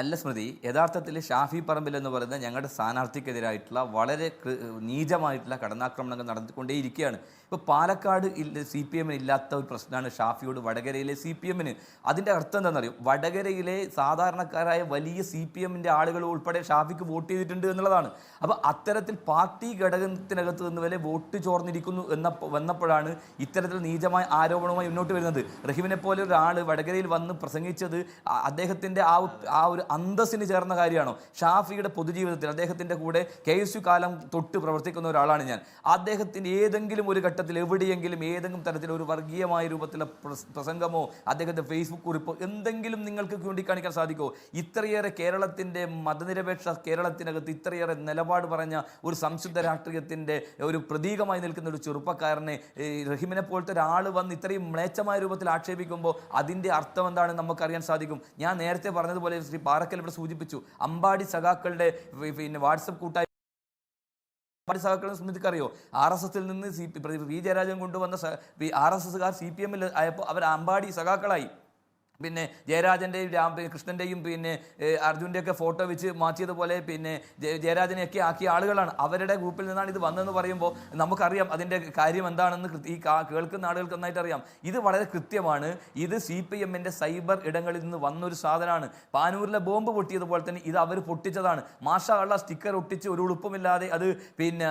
അല്ല സ്മൃതി യഥാർത്ഥത്തിൽ ഷാഫി പറമ്പിൽ എന്ന് പറയുന്ന ഞങ്ങളുടെ സ്ഥാനാർത്ഥിക്കെതിരായിട്ടുള്ള വളരെ നീചമായിട്ടുള്ള കടന്നാക്രമണങ്ങൾ നടന്നുകൊണ്ടേയിരിക്കുകയാണ്. ഇപ്പോൾ പാലക്കാട് സി പി എമ്മിന് ഇല്ലാത്ത ഒരു പ്രശ്നമാണ് ഷാഫിയോട് വടകരയിലെ സി പി എമ്മിന് അതിന്റെ അർത്ഥം എന്താണെന്നറിയോ? വടകരയിലെ സാധാരണക്കാരായ വലിയ സി പി എമ്മിന്റെ ആളുകൾ ഉൾപ്പെടെ ഷാഫിക്ക് വോട്ട് ചെയ്തിട്ടുണ്ട് എന്നുള്ളതാണ്. അപ്പോൾ അത്തരത്തിൽ പാർട്ടി ഘടകത്തിനകത്ത് നിന്ന് വരെ വോട്ട് ചോർന്നിരിക്കുന്നു എന്ന വന്നപ്പോഴാണ് ഇത്തരത്തിൽ നീചമായ ആരോപണവുമായി മുന്നോട്ട് വരുന്നത്. റഹീമിനെ പോലെ ഒരാൾ വടകരയിൽ വന്ന് പ്രസംഗിച്ചത് അദ്ദേഹത്തിന്റെ ആ ആ ഒരു അന്തസ്സിന് ചേർന്ന കാര്യമാണോ? ഷാഫിയുടെ പൊതുജീവിതത്തിൽ അദ്ദേഹത്തിന്റെ കൂടെ കെ എസ് യു കാലം തൊട്ട് പ്രവർത്തിക്കുന്ന ഒരാളാണ് ഞാൻ. അദ്ദേഹത്തിന്റെ ഏതെങ്കിലും ഒരു ഘട്ടത്തിൽ എവിടെയെങ്കിലും ഏതെങ്കിലും തരത്തിൽ ഒരു വർഗീയമായ രൂപത്തിലുള്ള പ്രസംഗമോ അദ്ദേഹത്തിന്റെ ഫേസ്ബുക്ക് കുറിപ്പോ എന്തെങ്കിലും നിങ്ങൾക്ക് ചൂണ്ടിക്കാണിക്കാൻ സാധിക്കുമോ ഇത്രയേറെ കേരളത്തിന്റെ മതനിരപേക്ഷ കേരളത്തിനകത്ത് ഇത്രയേറെ നിലപാട് പറഞ്ഞ ഒരു സംശുദ്ധ രാഷ്ട്രീയത്തിന്റെ ഒരു പ്രതീകമായി നിൽക്കുന്ന ഒരു ചെറുപ്പക്കാരനെ റഹീമിനെ പോലത്തെ ഒരാൾ വന്ന് ഇത്രയും മ്ലേച്ഛമായ രൂപത്തിൽ ആക്ഷേപിക്കുമ്പോൾ അതിന്റെ അർത്ഥം എന്താണ് നമുക്കറിയാൻ സാധിക്കും. ഞാൻ നേരത്തെ പറഞ്ഞതുപോലെ ശ്രീ പാറക്കൽ ഇവിടെ സൂചിപ്പിച്ചു. അമ്പാടി സഖാക്കളുടെ പിന്നെ വാട്സപ്പ് കൂട്ടായി അമ്പാടി സഖാക്കളെ സ്മൃതിക്ക് അറിയോ ആർ എസ് എസിൽ നിന്ന് സി പി ജയരാജൻ കൊണ്ടുവന്ന ആർ എസ് എസ്സുകാർ സി പി എമ്മിൽ ആയപ്പോൾ അവർ അമ്പാടി സഖാക്കളായി. പിന്നെ ജയരാജന്റെയും രാം കൃഷ്ണന്റെയും പിന്നെ അർജുന്റെയൊക്കെ ഫോട്ടോ വെച്ച് മാറ്റിയതുപോലെ പിന്നെ ജയ- ജയരാജനെയൊക്കെ ആക്കിയ ആളുകളാണ്. അവരുടെ ഗ്രൂപ്പിൽ നിന്നാണ് ഇത് വന്നതെന്ന് പറയുമ്പോൾ നമുക്കറിയാം അതിന്റെ കാര്യം എന്താണെന്ന് ഈ കേൾക്കുന്ന ആളുകൾക്ക് നന്നായിട്ട് അറിയാം. ഇത് വളരെ കൃത്യമാണ്. ഇത് സി പി എമ്മിന്റെ സൈബർ ഇടങ്ങളിൽ നിന്ന് വന്നൊരു സാധനമാണ്. പാനൂരിലെ ബോംബ് പൊട്ടിയതുപോലെ തന്നെ ഇത് അവർ പൊട്ടിച്ചതാണ്. മാഷ ഉള്ള സ്റ്റിക്കർ ഒട്ടിച്ച് ഒരു ഉളുപ്പുമില്ലാതെ അത് പിന്നെ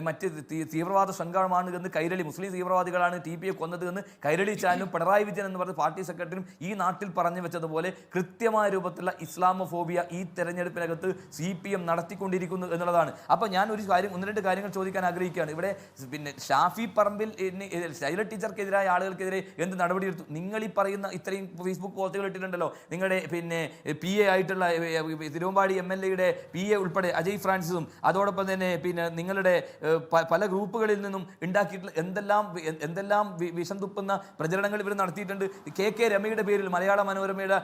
മറ്റ് തീവ്രവാദ സംഘമാണ് എന്ന് കൈരളി മുസ്ലിം തീവ്രവാദികളാണ് ടി പി എ കൊന്നത് എന്ന് കൈരളി ചാനലും പിണറായി വിജയൻ എന്ന് പറഞ്ഞ പാർട്ടി സെക്രട്ടറിയും ഈ നാട്ടിൽ പറഞ്ഞു വെച്ചതുപോലെ കൃത്യമായ രൂപത്തിലുള്ള ഇസ്ലാമോഫോബിയ ഈ തെരഞ്ഞെടുപ്പിനകത്ത് സി പി എം നടത്തിക്കൊണ്ടിരിക്കുന്നു എന്നുള്ളതാണ്. അപ്പോൾ ഞാൻ ഒരു കാര്യം ഒന്ന് രണ്ട് കാര്യങ്ങൾ ചോദിക്കാൻ ആഗ്രഹിക്കുകയാണ്. ഇവിടെ പിന്നെ ഷാഫി പറമ്പിൽ ശൈല ടീച്ചർക്കെതിരായ ആളുകൾക്കെതിരെ എന്ത് നടപടിയെടുത്തു നിങ്ങൾ ഈ പറയുന്ന ഇത്രയും ഫേസ്ബുക്ക് പോസ്റ്റുകൾ ഇട്ടിട്ടുണ്ടല്ലോ. നിങ്ങളുടെ പിന്നെ പി എ ആയിട്ടുള്ള തിരുവമ്പാടി എം എൽ എയുടെ പി എ ഉൾപ്പെടെ അജയ് ഫ്രാൻസിസും അതോടൊപ്പം തന്നെ പിന്നെ നിങ്ങളുടെ പല ഗ്രൂപ്പുകളിൽ നിന്നും ഉണ്ടാക്കിയിട്ടുള്ള എന്തെല്ലാം എന്തെല്ലാം വിഷം തുപ്പുന്ന പ്രചരണങ്ങൾ ഇവർ നടത്തിയിട്ടുണ്ട്. കെ കെ രമയുടെ പേരിൽ മലയാള മനോരമയുടെ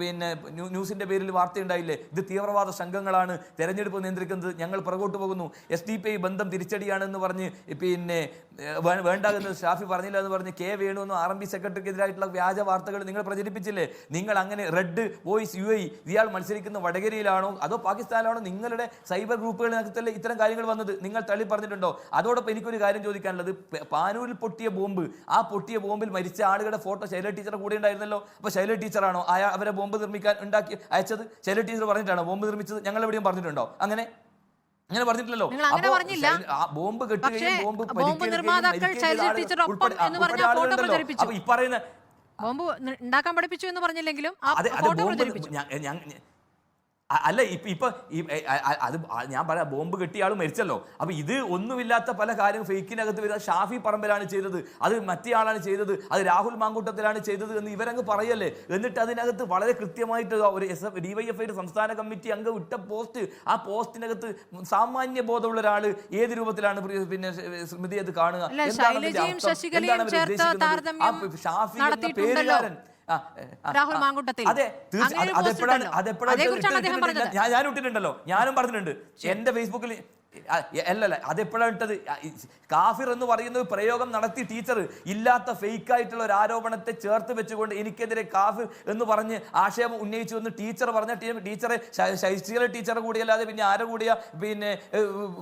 പിന്നെ ന്യൂസിന്റെ പേരിൽ വാർത്തയുണ്ടായില്ലേ? ഇത് തീവ്രവാദ സംഘങ്ങളാണ് തെരഞ്ഞെടുപ്പ് നിയന്ത്രിക്കുന്നത്. ഞങ്ങൾ പുറകോട്ട് പോകുന്നു. എസ് ഡി പി ഐ ബന്ധം തിരിച്ചടിയാണെന്ന് പറഞ്ഞ് പിന്നെ വേണ്ടാകുന്നത് ഷാഫി പറഞ്ഞില്ല എന്ന് പറഞ്ഞ് K Venu R M P സെക്രട്ടറിക്കെതിരായിട്ടുള്ള വ്യാജ വാർത്തകൾ നിങ്ങൾ പ്രചരിപ്പിച്ചില്ലേ? നിങ്ങൾ അങ്ങനെ റെഡ് വോയിസ് യു ഐ ഇയാൾ മത്സരിക്കുന്ന വടകരയിലാണോ അതോ പാകിസ്ഥാനിലാണോ നിങ്ങളുടെ സൈബർ ഗ്രൂപ്പുകളിനകത്തല്ലേ ഇത്തരം കാര്യങ്ങൾ വന്നത്? നിങ്ങൾ തള്ളി പറഞ്ഞിട്ടുണ്ടോ? അതോടൊപ്പം എനിക്കൊരു കാര്യം ചോദിക്കാനുള്ളത്. പാനൂരിൽ പൊട്ടിയ ബോംബ് ആ പൊട്ടിയ ബോംബിൽ മരിച്ച ആളുകളുടെ ഫോട്ടോ ശൈല ടീച്ചറുടെ കൂടെ ഉണ്ടായിരുന്നല്ലോ. അപ്പോൾ ശൈല ടീച്ചറാണോ? അയാൾ അവരെ ബോംബ് നിർമ്മിക്കാൻ ഉണ്ടാക്കി അയച്ചത്? ശൈല ടീച്ചർ പറഞ്ഞിട്ടാണോ ബോംബ് നിർമ്മിച്ചത്? ഞങ്ങൾ എവിടെയും പറഞ്ഞിട്ടുണ്ടോ? അങ്ങനെ? അങ്ങനെ പറഞ്ഞിട്ടില്ലല്ലോ. ബോംബ് കെട്ടുകയും ബോംബ്. അപ്പോ ഈ പറയുന്ന ബോംബ് ഉണ്ടാക്കാൻ പഠിപ്പിച്ചു എന്ന് പറഞ്ഞില്ലെങ്കിലും അല്ല ഇപ്പൊ ഇപ്പം അത് ഞാൻ പറയാം ബോംബ് കെട്ടിയ ആൾ മരിച്ചല്ലോ. അപ്പൊ ഇത് ഒന്നുമില്ലാത്ത പല കാര്യങ്ങൾ ഫേക്കിനകത്ത് വരുന്ന ഷാഫി പറമ്പിലാണ് ചെയ്തത്. അത് മറ്റേ ആളാണ് ചെയ്തത്. അത് രാഹുൽ മാങ്കൂട്ടത്തിലാണ് ചെയ്തത് എന്ന് ഇവരങ്ങ് പറയല്ലേ. എന്നിട്ട് അതിനകത്ത് വളരെ കൃത്യമായിട്ട് ഒരു എസ് എഫ് ഡിവൈഎഫ്ഐയുടെ സംസ്ഥാന കമ്മിറ്റി അംഗം ഇട്ട പോസ്റ്റ് ആ പോസ്റ്റിനകത്ത് സാമാന്യ ബോധമുള്ള ഒരാൾ ഏത് രൂപത്തിലാണ് പിന്നെ സ്മൃതി അത് കാണുക? ഷാഫി എന്ന പേരുകാരൻ രാഹുൽ അതെ തീർച്ച- അങ്ങനെ അത് പോസ്റ്റ് അതെപ്പോഴാണ്. അതെപ്പോഴാണ്. ഞാൻ ഞാൻ ഇട്ടിട്ടുണ്ടല്ലോ ഞാനും പറഞ്ഞിട്ടുണ്ട്. എന്റെ ഫേസ്ബുക്കിൽ അല്ലല്ല അതെപ്പോഴാണ് ഇട്ടത്? കാഫിർ എന്ന് പറയുന്ന പ്രയോഗം നടത്തി ടീച്ചർ ഇല്ലാത്ത ഫേക്കായിട്ടുള്ള ഒരു ആരോപണത്തെ ചേർത്ത് വെച്ചുകൊണ്ട് എനിക്കെതിരെ കാഫിർ എന്ന് പറഞ്ഞ് ആക്ഷേപം ഉന്നയിച്ചു എന്ന് ടീച്ചർ പറഞ്ഞ ടീച്ചറെ ശൈശീല ടീച്ചറെ കൂടിയല്ലാതെ പിന്നെ ആരെ കൂടിയ പിന്നെ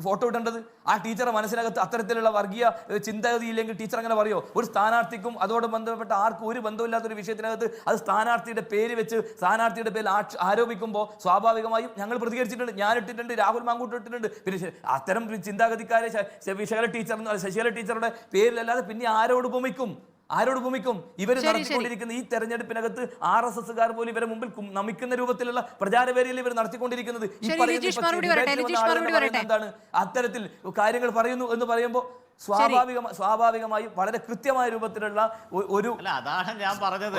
ഫോട്ടോ ഇടേണ്ടത്? ആ ടീച്ചറെ മനസ്സിനകത്ത് അത്തരത്തിലുള്ള വർഗീയ ഏഹ്, ചിന്താഗതി ഇല്ലെങ്കിൽ ടീച്ചർ അങ്ങനെ പറയോ? ഒരു സ്ഥാനാർത്ഥിക്കും അതോട് ബന്ധപ്പെട്ട ആർക്കും ഒരു ബന്ധമില്ലാത്തൊരു വിഷയത്തിനകത്ത് അത് സ്ഥാനാർത്ഥിയുടെ പേര് വെച്ച് സ്ഥാനാർത്ഥിയുടെ പേരിൽ ആരോപിക്കുമ്പോൾ സ്വാഭാവികമായും ഞങ്ങൾ പ്രതികരിച്ചിട്ടുണ്ട്. ഞാൻ ഇട്ടിട്ടുണ്ട് രാഹുൽ മാങ്കൂട്ട് ഇട്ടിട്ടുണ്ട്. പിന്നെ അത്തരം ചിന്താഗതിക്കാരെ വിശകല ടീച്ചർ ശശികല ടീച്ചറുടെ പേരിലല്ലാതെ പിന്നെ ആരോട് ഭൂമിക്കും? ആരോട് ഭൂമിക്കും? ഇവർ. നടത്തിക്കൊണ്ടിരിക്കുന്ന ഈ തെരഞ്ഞെടുപ്പിനകത്ത് ആർ എസ് എസ്സുകാർ പോലും ഇവരെ മുമ്പിൽ നമിക്കുന്ന രൂപത്തിലുള്ള പ്രചാരവേരിയിൽ ഇവർ നടത്തിക്കൊണ്ടിരിക്കുന്നത്. ഈ പറയുന്ന. എന്താണ്? അത്തരത്തിൽ കാര്യങ്ങൾ പറയുന്നു എന്ന് പറയുമ്പോൾ സ്വാഭാവികമായി സ്വാഭാവികമായും വളരെ കൃത്യമായ രൂപത്തിലുള്ള ഒരു അല്ല അതാണ് ഞാൻ പറഞ്ഞത്.